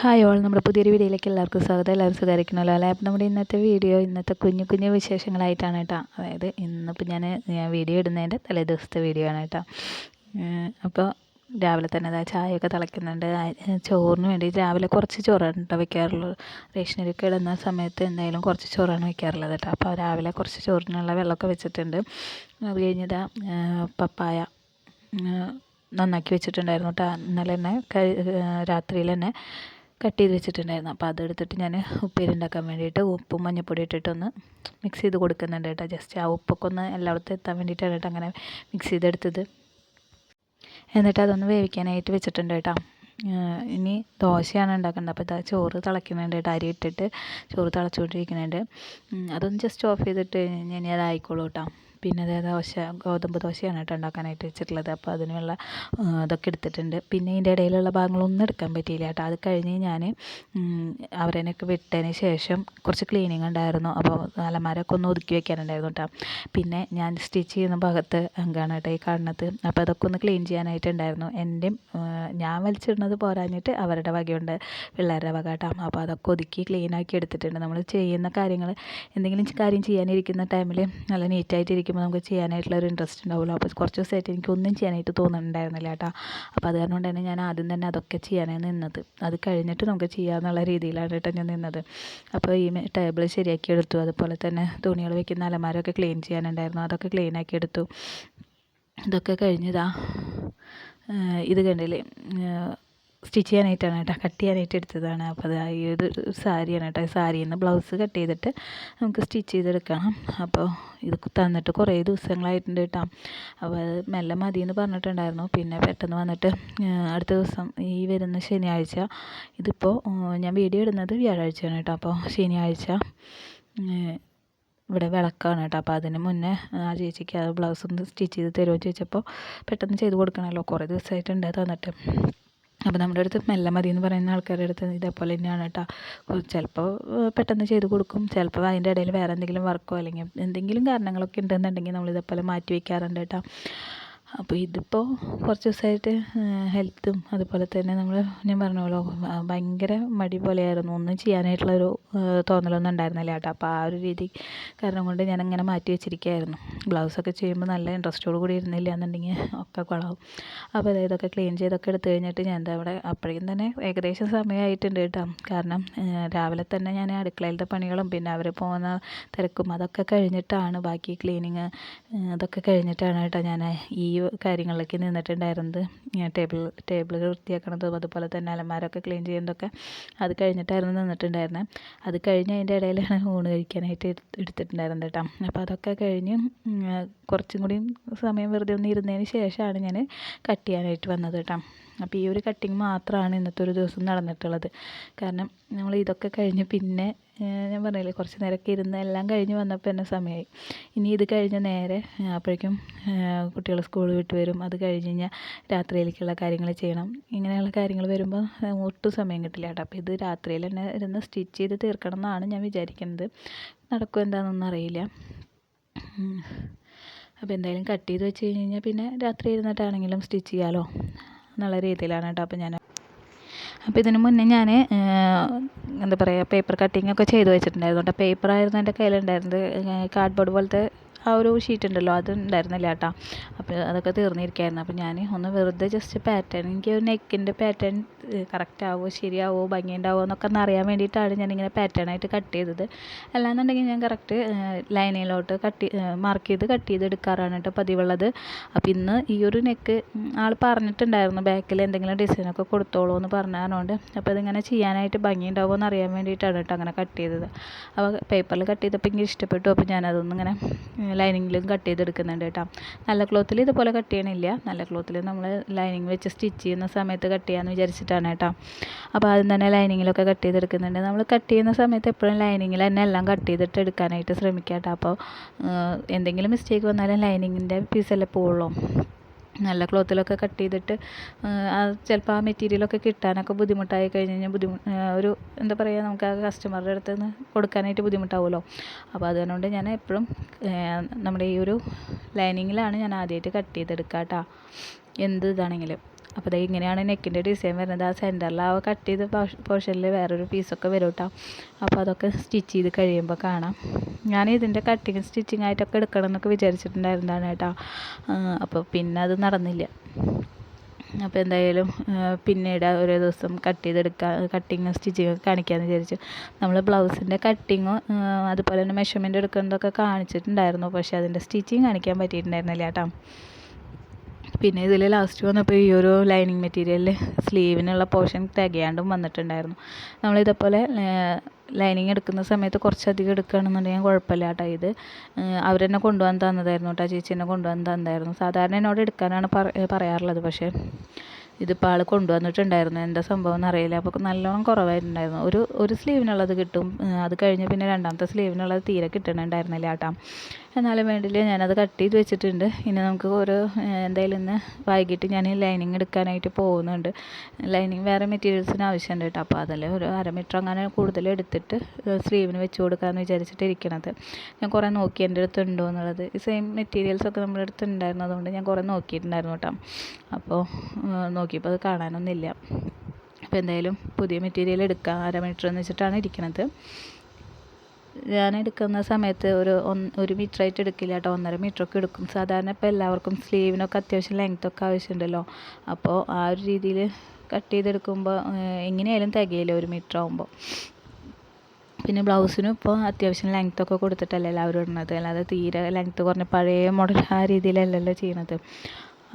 Hi all നമ്മുടെ പുതിയൊരു വീഡിയോയിലേക്ക് എല്ലാവർക്കും സ്വാഗതം. എല്ലാവരും സുഖമായിരിക്കണമല്ലോ അല്ലേ? അപ്പം നമ്മുടെ ഇന്നത്തെ വീഡിയോ ഇന്നത്തെ കുഞ്ഞു കുഞ്ഞു വിശേഷങ്ങളായിട്ടാണ് കേട്ടോ. അതായത് ഇന്നിപ്പോൾ ഞാൻ ഞാൻ വീഡിയോ ഇടുന്നതിന്റെ തലേ ദിവസത്തെ വീഡിയോ ആണ് കേട്ടോ. അപ്പോൾ രാവിലെ തന്നെ അതായത് ചായയൊക്കെ തിളയ്ക്കുന്നുണ്ട്. ചോറിന് വേണ്ടി രാവിലെ കുറച്ച് ചോറാണ് കേട്ടോ വെക്കാറുള്ളത്. റേഷനരിയൊക്കെ ഇടുന്ന സമയത്ത് എന്തായാലും കുറച്ച് ചോറാണ് വെക്കാറുള്ളത് കേട്ടോ. അപ്പോൾ രാവിലെ കുറച്ച് ചോറിനുള്ള വെള്ളമൊക്കെ വെച്ചിട്ടുണ്ട്. അത് കഴിഞ്ഞിട്ടാ പപ്പായ നന്നാക്കി വെച്ചിട്ടുണ്ടായിരുന്നു കേട്ടോ. ഇന്നലെ തന്നെ രാത്രിയിൽ തന്നെ കട്ട് ചെയ്ത് വെച്ചിട്ടുണ്ടായിരുന്നു അപ്പോൾ അതെടുത്തിട്ട് ഞാൻ ഉപ്പേരി ഉണ്ടാക്കാൻ വേണ്ടിയിട്ട് ഉപ്പും മഞ്ഞൾപ്പൊടി ഇട്ടിട്ടൊന്ന് മിക്സ് ചെയ്ത് കൊടുക്കുന്നുണ്ട് കേട്ടോ. ജസ്റ്റ് ആ ഉപ്പൊക്കെ ഒന്ന് എല്ലായിടത്തും എത്താൻ വേണ്ടിയിട്ടാണ് കേട്ടോ അങ്ങനെ മിക്സ് ചെയ്തെടുത്തത്. എന്നിട്ട് അതൊന്ന് വേവിക്കാനായിട്ട് വെച്ചിട്ടുണ്ട് കേട്ടോ. ഇനി ദോശയാണ് ഉണ്ടാക്കേണ്ടത്. അപ്പോൾ ഇതാ ചോറ് തിളയ്ക്കുന്നുണ്ട് കേട്ടോ. അരി ഇട്ടിട്ട് ചോറ് തിളച്ചുകൊണ്ടിരിക്കുന്നുണ്ട്. അതൊന്ന് ജസ്റ്റ് ഓഫ് ചെയ്തിട്ട് ഇനി അതായിക്കോളൂ കേട്ടോ. പിന്നെ അതേ ദോശ ഗോതമ്പ് ദോശയാണ് കേട്ടോ ഉണ്ടാക്കാനായിട്ട് വെച്ചിട്ടുള്ളത്. അപ്പോൾ അതിനുള്ള അതൊക്കെ എടുത്തിട്ടുണ്ട്. പിന്നെ ഇതിന്റെ ഇടയിലുള്ള ഭാഗങ്ങളൊന്നും എടുക്കാൻ പറ്റിയില്ല കേട്ടോ. അത് കഴിഞ്ഞ് ഞാൻ അവരനൊക്കെ വിട്ടതിന് ശേഷം കുറച്ച് ക്ലീനിങ് ഉണ്ടായിരുന്നു. അപ്പോൾ അലമാരൊക്കെ ഒന്ന് ഒതുക്കി വെക്കാനുണ്ടായിരുന്നു കേട്ടോ. പിന്നെ ഞാൻ സ്റ്റിച്ച് ചെയ്യുന്ന ഭാഗത്ത് അങ്കാണ് കേട്ടോ ഈ കാണുന്നത്. അപ്പോൾ അതൊക്കെ ഒന്ന് ക്ലീൻ ചെയ്യാനായിട്ടുണ്ടായിരുന്നു. എന്റെയും ഞാൻ വലിച്ചിടുന്നത് പോരാഞ്ഞിട്ട് അവരുടെ വകയുണ്ട് പിള്ളേരുടെ വക കേട്ടോ. അപ്പോൾ അതൊക്കെ ഒതുക്കി ക്ലീനാക്കി എടുത്തിട്ടുണ്ട്. നമ്മൾ ചെയ്യുന്ന കാര്യങ്ങൾ എന്തെങ്കിലും കാര്യം ചെയ്യാനിരിക്കുന്ന ടൈമിൽ നല്ല നീറ്റായിട്ടിരിക്കും ഇരിക്കുമ്പോൾ നമുക്ക് ചെയ്യാനായിട്ടുള്ള ഒരു ഇൻട്രസ്റ്റ് ഉണ്ടാവുമല്ലോ. അപ്പോൾ കുറച്ച് ദിവസമായിട്ട് എനിക്കൊന്നും ചെയ്യാനായിട്ട് തോന്നുന്നുണ്ടായിരുന്നില്ല കേട്ടോ. അപ്പോൾ അത് കാരണം തന്നെ ഞാൻ ആദ്യം തന്നെ അതൊക്കെ ചെയ്യാനാണ് നിന്നത്. അത് കഴിഞ്ഞിട്ട് നമുക്ക് ചെയ്യാമെന്നുള്ള രീതിയിലാണ് കേട്ടോ ഞാൻ നിന്നത്. അപ്പോൾ ഈ ടേബിൾ ശരിയാക്കി എടുത്തു. അതുപോലെ തന്നെ തുണികൾ വെക്കുന്ന അലമാരൊക്കെ ക്ലീൻ ചെയ്യാനുണ്ടായിരുന്നു. അതൊക്കെ ക്ലീൻ ആക്കി എടുത്തു. ഇതൊക്കെ കഴിഞ്ഞതാ ഇത് കണ്ടില്ലേ സ്റ്റിച്ച് ചെയ്യാനായിട്ടാണ് കേട്ടോ. കട്ട് ചെയ്യാനായിട്ട് എടുത്തതാണ്. അപ്പോൾ അത് ഈ ഒരു സാരിയാണ് കേട്ടോ. സാരിയിൽ നിന്ന് ബ്ലൗസ് കട്ട് ചെയ്തിട്ട് നമുക്ക് സ്റ്റിച്ച് ചെയ്തെടുക്കണം. അപ്പോൾ ഇത് തന്നിട്ട് കുറേ ദിവസങ്ങളായിട്ടുണ്ട് കേട്ടോ. അപ്പോൾ അത് മെല്ലെ മതി എന്ന് പറഞ്ഞിട്ടുണ്ടായിരുന്നു. പിന്നെ പെട്ടെന്ന് വന്നിട്ട് അടുത്ത ദിവസം ഈ വരുന്ന ശനിയാഴ്ച ഇതിപ്പോൾ ഞാൻ വീഡിയോ ഇടുന്നത് വ്യാഴാഴ്ചയാണ് കേട്ടോ. അപ്പോൾ ശനിയാഴ്ച ഇവിടെ വിളക്കാണ് കേട്ടോ. അപ്പോൾ അതിന് മുന്നേ ആ ചേച്ചിക്ക് ആ ബ്ലൗസ് ഒന്ന് സ്റ്റിച്ച് ചെയ്ത് തരുമോ ചോദിച്ചപ്പോൾ പെട്ടെന്ന് ചെയ്ത് കൊടുക്കണമല്ലോ. കുറേ ദിവസമായിട്ടുണ്ട് തന്നിട്ട്. അപ്പോൾ നമ്മുടെ അടുത്ത് മെല്ലെ മതി എന്ന് പറയുന്ന ആൾക്കാരുടെ അടുത്ത് ഇതേപോലെ തന്നെയാണ് കേട്ടോ ചിലപ്പോൾ പെട്ടെന്ന് ചെയ്ത് കൊടുക്കും. ചിലപ്പോൾ അതിന്റെ ഇടയിൽ വേറെ എന്തെങ്കിലും വർക്കോ അല്ലെങ്കിൽ എന്തെങ്കിലും കാരണങ്ങളൊക്കെ ഉണ്ടെന്നുണ്ടെങ്കിൽ നമ്മൾ ഇതേപോലെ മാറ്റി വയ്ക്കാറുണ്ട് കേട്ടോ അപ്പോൾ ഇതിപ്പോൾ കുറച്ച് ദിവസമായിട്ട് ഹെൽത്തും അതുപോലെ തന്നെ നമ്മൾ ഞാൻ പറഞ്ഞോളൂ ഭയങ്കര മടി പോലെയായിരുന്നു. ഒന്നും ചെയ്യാനായിട്ടുള്ളൊരു തോന്നലൊന്നും ഉണ്ടായിരുന്നില്ല കേട്ടോ. അപ്പോൾ ആ ഒരു രീതി കാരണം കൊണ്ട് ഞാൻ അങ്ങനെ മാറ്റി വെച്ചിരിക്കുകയായിരുന്നു. ബ്ലൗസൊക്കെ ചെയ്യുമ്പോൾ നല്ല ഇൻട്രസ്റ്റോട് കൂടി ഇരുന്നില്ല എന്നുണ്ടെങ്കിൽ ഒക്കെ കുളവും അപ്പോൾ അതായത് ഇതൊക്കെ ക്ലീൻ ചെയ്തൊക്കെ എടുത്തു കഴിഞ്ഞിട്ട് ഞാൻ അവിടെ അപ്പോഴേക്കും തന്നെ ഏകദേശം സമയമായിട്ടുണ്ട് കേട്ടോ. കാരണം രാവിലെ തന്നെ ഞാൻ അടുക്കളയിലത്തെ പണികളും പിന്നെ അവർ പോകുന്ന തിരക്കും അതൊക്കെ കഴിഞ്ഞിട്ടാണ് ബാക്കി ക്ലീനിങ് അതൊക്കെ കഴിഞ്ഞിട്ടാണ് കേട്ടോ ഞാൻ ഈ കാര്യങ്ങളിലേക്ക് നിന്നിട്ടുണ്ടായിരുന്നത്. ടേബിൾ ടേബിളുകൾ വൃത്തിയാക്കണതും അതുപോലെ തന്നെ അലമാരൊക്കെ ക്ലീൻ ചെയ്യുന്നതൊക്കെ അത് കഴിഞ്ഞിട്ടായിരുന്നു നിന്നിട്ടുണ്ടായിരുന്നത് അത് കഴിഞ്ഞ് അതിന്റെ ഇടയിലാണ് ഊണ് കഴിക്കാനായിട്ട് എടുത്തിട്ടുണ്ടായിരുന്നത് കേട്ടോ. അപ്പോൾ അതൊക്കെ കഴിഞ്ഞ് കുറച്ചും കൂടി സമയം വെറുതെ ഒന്ന് ഇരുന്നതിന് ശേഷമാണ് ഞാൻ കട്ട് ചെയ്യാനായിട്ട് വന്നത് കേട്ടോ. അപ്പോൾ ഈ ഒരു കട്ടിങ് മാത്രമാണ് ഇന്നത്തെ ഒരു ദിവസം നടന്നിട്ടുള്ളത്. കാരണം നമ്മൾ ഇതൊക്കെ കഴിഞ്ഞ് പിന്നെ ഞാൻ പറഞ്ഞില്ലേ കുറച്ച് നേരമൊക്കെ ഇരുന്ന് എല്ലാം കഴിഞ്ഞ് വന്നപ്പോൾ തന്നെ സമയമായി ഇനി ഇത് കഴിഞ്ഞ് നേരെ അപ്പോഴേക്കും കുട്ടികൾ സ്കൂൾ വിട്ട് വരും. അത് കഴിഞ്ഞ് കഴിഞ്ഞാൽ രാത്രിയിലേക്കുള്ള കാര്യങ്ങൾ ചെയ്യണം. ഇങ്ങനെയുള്ള കാര്യങ്ങൾ വരുമ്പോൾ ഒട്ടും സമയം കിട്ടില്ല കേട്ടോ. അപ്പോൾ ഇത് രാത്രിയിൽ തന്നെ ഇരുന്ന് സ്റ്റിച്ച് ചെയ്ത് തീർക്കണം എന്നാണ് ഞാൻ വിചാരിക്കുന്നത്. നടക്കും എന്താണെന്നൊന്നും അറിയില്ല. അപ്പോൾ എന്തായാലും കട്ട് ചെയ്ത് വെച്ച് കഴിഞ്ഞ് കഴിഞ്ഞാൽ പിന്നെ രാത്രി ഇരുന്നിട്ടാണെങ്കിലും സ്റ്റിച്ച് ചെയ്യാമല്ലോ എന്നുള്ള രീതിയിലാണ് കേട്ടോ അപ്പോൾ ഞാൻ അപ്പോൾ ഇതിന് മുന്നേ ഞാൻ എന്താ പറയുക പേപ്പർ കട്ടിങ്ങൊക്കെ ചെയ്ത് വെച്ചിട്ടുണ്ടായിരുന്നു കേട്ടോ. പേപ്പറായിരുന്നു എന്റെ കയ്യിലുണ്ടായിരുന്നത് കാർഡ്ബോർഡ് പോലത്തെ ആ ഒരു ഷീറ്റ് ഉണ്ടല്ലോ അത് ഉണ്ടായിരുന്നില്ല കേട്ടോ. അപ്പോൾ അതൊക്കെ തീർന്നിരിക്കുകയായിരുന്നു അപ്പോൾ ഞാൻ ഒന്ന് വെറുതെ ജസ്റ്റ് പാറ്റേൺ എനിക്ക് നെക്കിന്റെ പാറ്റേൺ കറക്റ്റ് ആവുമോ ശരിയാവുമോ ഭംഗിയുണ്ടാവുമോ എന്നൊക്കെ ഒന്ന് അറിയാൻ വേണ്ടിയിട്ടാണ് ഞാനിങ്ങനെ പാറ്റേൺ ആയിട്ട് കട്ട് ചെയ്തത്. അല്ലാന്നുണ്ടെങ്കിൽ ഞാൻ കറക്റ്റ് ലൈനിലോട്ട് കട്ട് മാർക്ക് ചെയ്ത് കട്ട് ചെയ്ത് എടുക്കാറാണ് കേട്ടോ പതിവുള്ളത്. അപ്പോൾ ഇന്ന് ഈ ഒരു നെക്ക് ആൾ പറഞ്ഞിട്ടുണ്ടായിരുന്നു ബാക്കിൽ എന്തെങ്കിലും ഡിസൈനൊക്കെ കൊടുത്തോളൂ എന്ന് പറഞ്ഞതുകൊണ്ട് അപ്പോൾ ഇതിങ്ങനെ ചെയ്യാനായിട്ട് ഭംഗിയുണ്ടാവുമോ എന്ന് അറിയാൻ വേണ്ടിയിട്ടാണ് കേട്ടോ അങ്ങനെ കട്ട് ചെയ്തത്. അപ്പോൾ പേപ്പറിൽ കട്ട് ചെയ്തപ്പോൾ എനിക്ക് ഇഷ്ടപ്പെട്ടു. അപ്പോൾ ഞാനതൊന്നിങ്ങനെ ലൈനിങ്ങിലും കട്ട് ചെയ്തെടുക്കുന്നുണ്ട് കേട്ടോ. നല്ല ക്ലോത്തിൽ ഇതുപോലെ കട്ട് ചെയ്യണില്ല. നല്ല ക്ലോത്തിൽ നമ്മൾ ലൈനിങ് വെച്ച് സ്റ്റിച്ച് ചെയ്യുന്ന സമയത്ത് കട്ട് ചെയ്യാമെന്ന് വിചാരിച്ചിട്ടാണ് കേട്ടോ. അപ്പോൾ ആദ്യം തന്നെ ലൈനിങ്ങിലൊക്കെ കട്ട് ചെയ്തെടുക്കുന്നുണ്ട്. നമ്മൾ കട്ട് ചെയ്യുന്ന സമയത്ത് എപ്പോഴും ലൈനിങ്ങിൽ തന്നെ എല്ലാം കട്ട് ചെയ്തിട്ട് എടുക്കാനായിട്ട് ശ്രമിക്കാം കേട്ടോ. അപ്പോൾ എന്തെങ്കിലും മിസ്റ്റേക്ക് വന്നാലും ലൈനിങ്ങിന്റെ പീസല്ലേ പോവുള്ളൂ. നല്ല ക്ലോത്തിലൊക്കെ കട്ട് ചെയ്തിട്ട് ചിലപ്പോൾ ആ മെറ്റീരിയലൊക്കെ കിട്ടാനൊക്കെ ബുദ്ധിമുട്ടായി കഴിഞ്ഞ് കഴിഞ്ഞാൽ ബുദ്ധിമു ഒരു എന്താ പറയുക നമുക്ക് ആ കസ്റ്റമറുടെ അടുത്ത് നിന്ന് കൊടുക്കാനായിട്ട് ബുദ്ധിമുട്ടാവുമല്ലോ അപ്പോൾ അതുകൊണ്ട് ഞാൻ എപ്പോഴും നമ്മുടെ ഈ ഒരു ലൈനിങ്ങിലാണ് ഞാൻ ആദ്യമായിട്ട് കട്ട് ചെയ്തെടുക്കുക കേട്ടോ എന്ത് ഇതാണെങ്കിലും. അപ്പോൾ ദേ ഇങ്ങനെയാണ് നെക്കിന്റെ ഡിസൈൻ വരുന്നത്. ആ സെന്ററിൽ ആ കട്ട് ചെയ്ത പോർഷനിൽ വേറൊരു പീസൊക്കെ വരും കേട്ടോ അപ്പോൾ അതൊക്കെ സ്റ്റിച്ച് ചെയ്ത് കഴിയുമ്പോൾ കാണാം. ഞാൻ ഇതിന്റെ കട്ടിങ് സ്റ്റിച്ചിങ് ആയിട്ടൊക്കെ എടുക്കണം എന്നൊക്കെ വിചാരിച്ചിട്ടുണ്ടായിരുന്നതാണ് കേട്ടോ അപ്പോൾ പിന്നെ അത് നടന്നില്ല. അപ്പോൾ എന്തായാലും പിന്നീട് ഓരോ ദിവസം കട്ട് ചെയ്തെടുക്കുക കട്ടിങ് സ്റ്റിച്ചിങ് കാണിക്കാമെന്ന് വിചാരിച്ചു. നമ്മൾ ബ്ലൗസിന്റെ കട്ടിങ്ങും അതുപോലെ തന്നെ മെഷർമെന്റ് എടുക്കുന്നതൊക്കെ കാണിച്ചിട്ടുണ്ടായിരുന്നു. പക്ഷേ അതിന്റെ സ്റ്റിച്ചിങ് കാണിക്കാൻ പറ്റിയിട്ടുണ്ടായിരുന്നില്ല കേട്ടോ പിന്നെ ഇതിൽ ലാസ്റ്റ് വന്നപ്പോൾ ഈ ഒരു ലൈനിങ് മെറ്റീരിയലിൽ സ്ലീവിനുള്ള പോർഷൻ തികയാണ്ടും വന്നിട്ടുണ്ടായിരുന്നു. നമ്മളിതേപോലെ ലൈനിങ് എടുക്കുന്ന സമയത്ത് കുറച്ചധികം എടുക്കുകയാണെന്നുണ്ടെങ്കിൽ കുഴപ്പമില്ല കേട്ടോ ഇത്. അവരെന്നെ കൊണ്ടുവന്ന് തന്നതായിരുന്നു കേട്ടോ ചേച്ചി എന്നെ കൊണ്ടുവന്ന് തന്നതായിരുന്നു. സാധാരണ എന്നോട് എടുക്കാനാണ് പറയാറുള്ളത്. പക്ഷേ ഇതിപ്പോൾ ആൾ കൊണ്ടുവന്നിട്ടുണ്ടായിരുന്നു. എന്താ സംഭവം എന്നറിയില്ല. അപ്പോൾ നല്ലോണം കുറവായിട്ടുണ്ടായിരുന്നു. ഒരു ഒരു സ്ലീവിനുള്ളത് കിട്ടും. അത് കഴിഞ്ഞ് പിന്നെ രണ്ടാമത്തെ സ്ലീവിനുള്ളത് തീരെ കിട്ടണുണ്ടായിരുന്നില്ല കേട്ടോ എന്നാലും വേണ്ടില്ല. ഞാനത് കട്ട് ചെയ്ത് വെച്ചിട്ടുണ്ട്. ഇനി നമുക്ക് ഓരോ എന്തായാലും ഇന്ന് വൈകിട്ട് ഞാൻ ലൈനിങ് എടുക്കാനായിട്ട് പോകുന്നുണ്ട്. ലൈനിങ് വേറെ മെറ്റീരിയൽസിന് ആവശ്യമുണ്ട് കേട്ടോ. അപ്പോൾ അതിൽ ഒരു അര മീറ്റർ അങ്ങനെ കൂടുതൽ എടുത്തിട്ട് സ്ലീവിന് വെച്ച് കൊടുക്കാമെന്ന് വിചാരിച്ചിട്ട് ഇരിക്കണത്. ഞാൻ കുറേ നോക്കി എന്റെ അടുത്ത് ഉണ്ടോ എന്നുള്ളത്. ഈ സെയിം മെറ്റീരിയൽസൊക്കെ നമ്മുടെ അടുത്ത് ഉണ്ടായിരുന്നു അതുകൊണ്ട് ഞാൻ കുറേ നോക്കിയിട്ടുണ്ടായിരുന്നു കേട്ടോ. അപ്പോൾ നോക്കിയപ്പോൾ അത് കാണാനൊന്നുമില്ല. അപ്പോൾ എന്തായാലും പുതിയ മെറ്റീരിയൽ എടുക്കാം. അര മീറ്റർ എന്ന് വെച്ചിട്ടാണ് ഇരിക്കുന്നത് ഞാൻ എടുക്കുന്ന സമയത്ത് ഒരു ഒരു മീറ്റർ ആയിട്ട് എടുക്കില്ല കേട്ടോ ഒന്നര മീറ്ററൊക്കെ എടുക്കും. സാധാരണ ഇപ്പോൾ എല്ലാവർക്കും സ്ലീവിനൊക്കെ അത്യാവശ്യം ലെങ്ത്തൊക്കെ ആവശ്യമുണ്ടല്ലോ. അപ്പോൾ ആ ഒരു രീതിയിൽ കട്ട് ചെയ്തെടുക്കുമ്പോൾ എങ്ങനെയായാലും തികയില്ല ഒരു മീറ്റർ ആകുമ്പോൾ പിന്നെ ബ്ലൗസിനും ഇപ്പോൾ അത്യാവശ്യം ലെങ്ത്തൊക്കെ കൊടുത്തിട്ടല്ലേ എല്ലാവരും ഇടുന്നത്. അല്ലാതെ തീരെ ലെങ്ത്ത് കുറഞ്ഞ പഴയ മോഡൽ ആ രീതിയിലല്ലല്ലോ ചെയ്യുന്നത്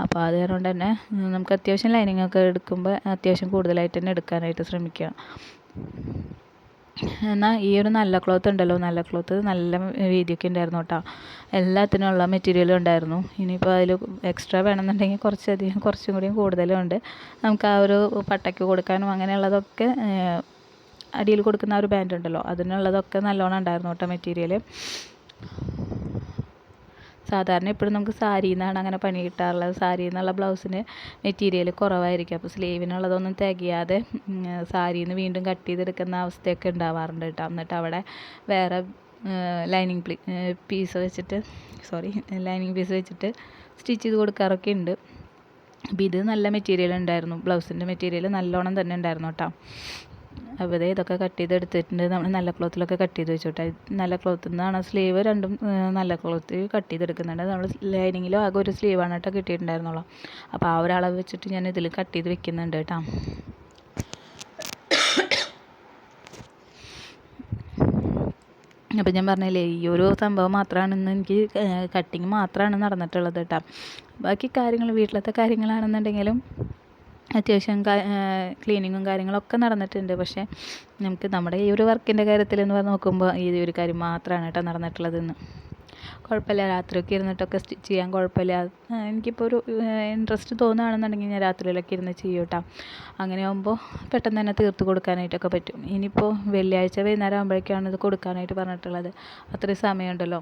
അപ്പോൾ അത് കാരണം തന്നെ നമുക്ക് അത്യാവശ്യം ലൈനിങ് ഒക്കെ എടുക്കുമ്പോൾ അത്യാവശ്യം കൂടുതലായിട്ട് തന്നെ എടുക്കാനായിട്ട് ശ്രമിക്കുക എന്നാൽ ഈ ഒരു നല്ല ക്ലോത്ത് ഉണ്ടല്ലോ നല്ല ക്ലോത്ത് നല്ല വീതിയൊക്കെ ഉണ്ടായിരുന്നു കേട്ടോ എല്ലാത്തിനും ഉള്ള മെറ്റീരിയലും ഉണ്ടായിരുന്നു. ഇനിയിപ്പോൾ അതിൽ എക്സ്ട്രാ വേണമെന്നുണ്ടെങ്കിൽ കുറച്ചധികം കുറച്ചും കൂടിയും കൂടുതലും ഉണ്ട്. നമുക്ക് ആ ഒരു പട്ടയ്ക്ക് കൊടുക്കാനും അങ്ങനെയുള്ളതൊക്കെ അടിയിൽ കൊടുക്കുന്ന ആ ഒരു ബാൻഡ് ഉണ്ടല്ലോ അതിനുള്ളതൊക്കെ നല്ലോണം ഉണ്ടായിരുന്നു കേട്ടോ മെറ്റീരിയൽ സാധാരണ എപ്പോഴും നമുക്ക് സാരിയിൽ നിന്നാണ് അങ്ങനെ പണി കിട്ടാറുള്ളത്. സാരിയിൽ നിന്നുള്ള ബ്ലൗസിന് മെറ്റീരിയൽ കുറവായിരിക്കും. അപ്പോൾ സ്ലീവിനുള്ളതൊന്നും തികയാതെ സാരിയിൽ നിന്ന് വീണ്ടും കട്ട് ചെയ്തെടുക്കുന്ന അവസ്ഥയൊക്കെ ഉണ്ടാവാറുണ്ട് കേട്ടോ. എന്നിട്ട് അവിടെ വേറെ ലൈനിങ് പീസ് വെച്ചിട്ട് സോറി ലൈനിങ് പീസ് വെച്ചിട്ട് സ്റ്റിച്ച് ചെയ്ത് കൊടുക്കാറൊക്കെ ഉണ്ട്. അപ്പോൾ ഇത് നല്ല മെറ്റീരിയൽ ഉണ്ടായിരുന്നു. ബ്ലൗസിന്റെ മെറ്റീരിയൽ നല്ലോണം തന്നെ ഉണ്ടായിരുന്നു കേട്ടോ. അപ്പോൾ ഇതൊക്കെ കട്ട് ചെയ്ത് എടുത്തിട്ടുണ്ട് നമ്മൾ നല്ല ക്ലോത്തിലൊക്കെ കട്ട് ചെയ്ത് വെച്ചോട്ടെ. നല്ല ക്ലോത്തിൽ നിന്നാണ് സ്ലീവ് രണ്ടും നല്ല ക്ലോത്ത് കട്ട് ചെയ്തെടുക്കുന്നുണ്ട്. നമ്മൾ ലൈനിങ്ങിലും ആകെ ഒരു സ്ലീവാണ് കേട്ടോ കിട്ടിയിട്ടുണ്ടായിരുന്നുള്ളൂ. അപ്പോൾ ആ ഒരളവ് വെച്ചിട്ട് ഞാൻ ഇതിൽ കട്ട് ചെയ്ത് വെക്കുന്നുണ്ട് കേട്ടോ അപ്പോൾ ഞാൻ പറഞ്ഞില്ലേ ഈ ഒരു സംഭവം മാത്രമാണ് ഇന്ന് എനിക്ക് കട്ടിങ് മാത്രമാണ് നടന്നിട്ടുള്ളത് കേട്ടോ ബാക്കി കാര്യങ്ങൾ വീട്ടിലത്തെ കാര്യങ്ങളാണെന്നുണ്ടെങ്കിലും അത്യാവശ്യം ക്ലീനിങ്ങും കാര്യങ്ങളൊക്കെ നടന്നിട്ടുണ്ട്. പക്ഷേ നമുക്ക് നമ്മുടെ ഈ ഒരു വർക്കിന്റെ കാര്യത്തിൽ എന്ന് പറഞ്ഞ് നോക്കുമ്പോൾ ഈ ഒരു കാര്യം മാത്രമാണ് കേട്ടോ നടന്നിട്ടുള്ളതെന്ന്. കുഴപ്പമില്ല. രാത്രിയൊക്കെ ഇരുന്നിട്ടൊക്കെ സ്റ്റിച്ച് ചെയ്യാൻ കുഴപ്പമില്ല. എനിക്കിപ്പോൾ ഒരു ഇൻട്രസ്റ്റ് തോന്നുകയാണെന്നുണ്ടെങ്കിൽ ഞാൻ രാത്രിയിലൊക്കെ ഇരുന്ന് ചെയ്യൂട്ടാ അങ്ങനെ ആകുമ്പോൾ പെട്ടെന്ന് തന്നെ തീർത്ത് കൊടുക്കാനായിട്ടൊക്കെ പറ്റും. ഇനിയിപ്പോൾ വെള്ളിയാഴ്ച വൈകുന്നേരം ആകുമ്പോഴേക്കാണ് ഇത് കൊടുക്കാനായിട്ട് പറഞ്ഞിട്ടുള്ളത്. അത്രയും സമയമുണ്ടല്ലോ.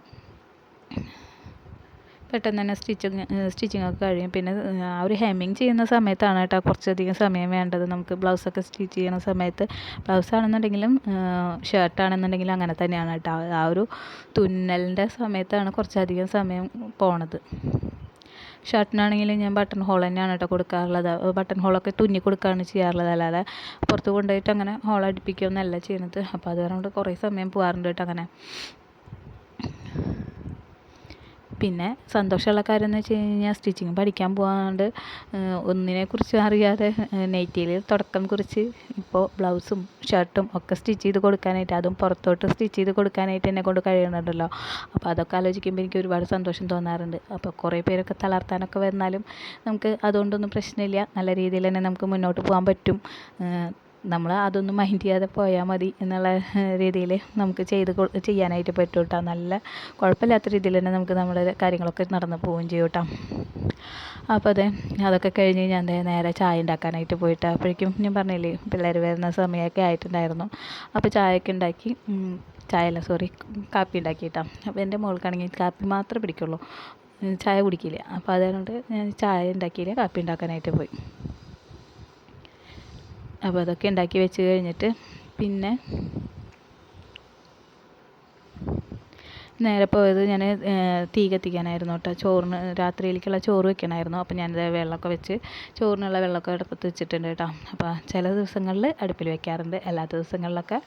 പെട്ടെന്ന് തന്നെ സ്റ്റിച്ചിങ് സ്റ്റിച്ചിങ് ഒക്കെ കഴിയും. പിന്നെ ആ ഒരു ഹെമ്മിങ് ചെയ്യുന്ന സമയത്താണ് കേട്ടോ കുറച്ചധികം സമയം വേണ്ടത്. നമുക്ക് ബ്ലൗസൊക്കെ സ്റ്റിച്ച് ചെയ്യുന്ന സമയത്ത് ബ്ലൗസ് ആണെന്നുണ്ടെങ്കിലും ഷർട്ട് ആണെന്നുണ്ടെങ്കിലും അങ്ങനെ തന്നെയാണ് കേട്ടോ. ആ ഒരു തുന്നലിന്റെ സമയത്താണ് കുറച്ചധികം സമയം പോണത്. ഷർട്ടിനാണെങ്കിലും ഞാൻ ബട്ടൺ ഹോൾ തന്നെയാണ് കേട്ടോ കൊടുക്കാറുള്ളത്. ബട്ടൺ ഹോളൊക്കെ തുന്നി കൊടുക്കുകയാണ് ചെയ്യാറുള്ളത്. അല്ലാതെ പുറത്ത് കൊണ്ടുപോയിട്ട് അങ്ങനെ ഹോൾ അടുപ്പിക്കുകയൊന്നുമല്ല ചെയ്യുന്നത്. അപ്പോൾ അത് കാരണം കുറേ സമയം പോകാറുണ്ട് കേട്ടോ അങ്ങനെ. പിന്നെ സന്തോഷമുള്ള കാര്യം എന്ന് വെച്ച് കഴിഞ്ഞാൽ സ്റ്റിച്ചിങ് പഠിക്കാൻ പോകാണ്ട് ഒന്നിനെക്കുറിച്ച് അറിയാതെ നൈറ്റിയിൽ തുടക്കം കുറിച്ച് ഇപ്പോൾ ബ്ലൗസും ഷർട്ടും ഒക്കെ സ്റ്റിച്ച് ചെയ്ത് കൊടുക്കാനായിട്ട് അതും പുറത്തോട്ട് സ്റ്റിച്ച് ചെയ്ത് കൊടുക്കാനായിട്ട് എന്നെ കൊണ്ട് കഴിയുന്നുണ്ടല്ലോ അപ്പോൾ അതൊക്കെ ആലോചിക്കുമ്പോൾ എനിക്ക് ഒരുപാട് സന്തോഷം തോന്നാറുണ്ട്. അപ്പോൾ കുറേ പേരൊക്കെ തളർത്താനൊക്കെ വന്നാലും നമുക്ക് അതുകൊണ്ടൊന്നും പ്രശ്നമില്ല. നല്ല രീതിയിൽ തന്നെ നമുക്ക് മുന്നോട്ട് പോകാൻ പറ്റും. നമ്മൾ അതൊന്നും മൈൻഡ് ചെയ്യാതെ പോയാൽ മതി എന്നുള്ള രീതിയിൽ നമുക്ക് ചെയ്ത് ചെയ്യാനായിട്ട് പറ്റും കേട്ടോ നല്ല കുഴപ്പമില്ലാത്ത രീതിയിൽ തന്നെ നമുക്ക് നമ്മുടെ കാര്യങ്ങളൊക്കെ നടന്നു പോവുകയും ചെയ്യും കേട്ടോ അപ്പോൾ അതെ അതൊക്കെ കഴിഞ്ഞ് ഞാൻ നേരെ ചായ ഉണ്ടാക്കാനായിട്ട് പോയിട്ട്. അപ്പോഴേക്കും ഞാൻ പറഞ്ഞില്ലേ പിള്ളേർ വരുന്ന സമയമൊക്കെ ആയിട്ടുണ്ടായിരുന്നു. അപ്പോൾ ചായയൊക്കെ ഉണ്ടാക്കി ചായ അല്ല സോറി കാപ്പി ഉണ്ടാക്കി കേട്ടോ അപ്പോൾ എന്റെ മോൾക്കാണെങ്കിൽ കാപ്പി മാത്രമേ പിടിക്കുള്ളൂ. ചായ കുടിക്കില്ല. അപ്പോൾ അതുകൊണ്ട് ഞാൻ ചായ ഉണ്ടാക്കിയില്ല കാപ്പി ഉണ്ടാക്കാനായിട്ട് പോയി. അപ്പോൾ അതൊക്കെ ഉണ്ടാക്കി വെച്ച് കഴിഞ്ഞിട്ട് പിന്നെ നേരെ പോയത് ഞാൻ തീ കത്തിക്കാനായിരുന്നു കേട്ടോ. ചോറിന് രാത്രിയിലേക്കുള്ള ചോറ് വെക്കണമായിരുന്നു. അപ്പോൾ ഞാനിത് വെള്ളമൊക്കെ വെച്ച് ചോറിനുള്ള വെള്ളമൊക്കെ അടുപ്പത്ത് വെച്ചിട്ടുണ്ട് കേട്ടോ. അപ്പോൾ ചില ദിവസങ്ങളിൽ അടുപ്പിൽ വെക്കാറുണ്ട്. അല്ലാത്ത ദിവസങ്ങളിലൊക്കെ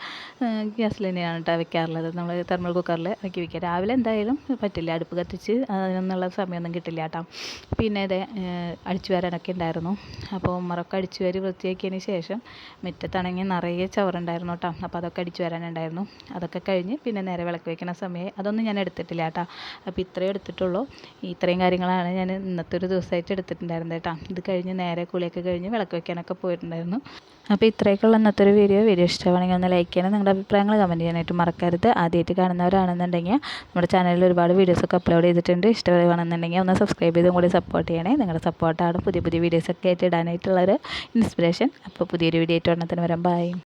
ഗ്യാസ് തന്നെയാണ് കേട്ടോ വെക്കാറുള്ളത്. നമ്മൾ തെർമൽ കുക്കറിൽ ഇറക്കി വെക്കുക. രാവിലെ എന്തായാലും പറ്റില്ല. അടുപ്പ് കത്തിച്ച് അതിനൊന്നുള്ള സമയമൊന്നും കിട്ടില്ല കേട്ടോ. പിന്നെ ഇത് അടിച്ചു വരാനൊക്കെ ഉണ്ടായിരുന്നു. അപ്പോൾ ഉമ്മറൊക്കെ അടിച്ചു വാരി വൃത്തിയാക്കിയതിന് ശേഷം മുറ്റത്താണെങ്കിൽ നിറയെ ചവറുണ്ടായിരുന്നു കേട്ടോ. അപ്പോൾ അതൊക്കെ അടിച്ചു വരാനുണ്ടായിരുന്നു. അതൊക്കെ കഴിഞ്ഞ് പിന്നെ നേരെ വിളക്ക് വെക്കുന്ന സമയം അതൊന്നും ഞാൻ എടുത്തിട്ടില്ല കേട്ടോ. അപ്പോൾ ഇത്രയും എടുത്തിട്ടുള്ളൂ. ഇത്രയും കാര്യങ്ങളാണ് ഞാൻ ഇന്നത്തെ ഒരു ദിവസമായിട്ട് എടുത്തിട്ടുണ്ടായിരുന്നത് കേട്ടോ. ഇത് കഴിഞ്ഞ് നേരെ കുളിയൊക്കെ കഴിഞ്ഞ് വിളക്ക് വയ്ക്കാനൊക്കെ പോയിട്ടുണ്ടായിരുന്നു. അപ്പോൾ ഇത്രയൊക്കെയുള്ള ഇന്നത്തെ ഒരു വീഡിയോ. വീഡിയോ ഇഷ്ടമാണെങ്കിൽ ഒന്ന് ലൈക്ക് ചെയ്യണം. നിങ്ങളുടെ അഭിപ്രായങ്ങൾ കമന്റ് ചെയ്യാനായിട്ട് മറക്കരുത്. ആദ്യമായിട്ട് കാണുന്നവരാണെന്നുണ്ടെങ്കിൽ നമ്മുടെ ചാനലിൽ ഒരുപാട് വീഡിയോസൊക്കെ അപ്ലോഡ് ചെയ്തിട്ടുണ്ട്. ഇഷ്ടപ്പെടുകയാണെന്നുണ്ടെങ്കിൽ ഒന്ന് സബ്സ്ക്രൈബ് ചെയ്തും കൂടി സപ്പോർട്ട് ചെയ്യണേ. നിങ്ങളുടെ സപ്പോർട്ടാണ് പുതിയ പുതിയ വീഡിയോസൊക്കെ ആയിട്ട് ഇടാനായിട്ടുള്ളൊരു ഇൻസ്പിറേഷൻ അപ്പോൾ പുതിയൊരു വീഡിയോ ആയിട്ട് തന്നെ വരാം. ബൈ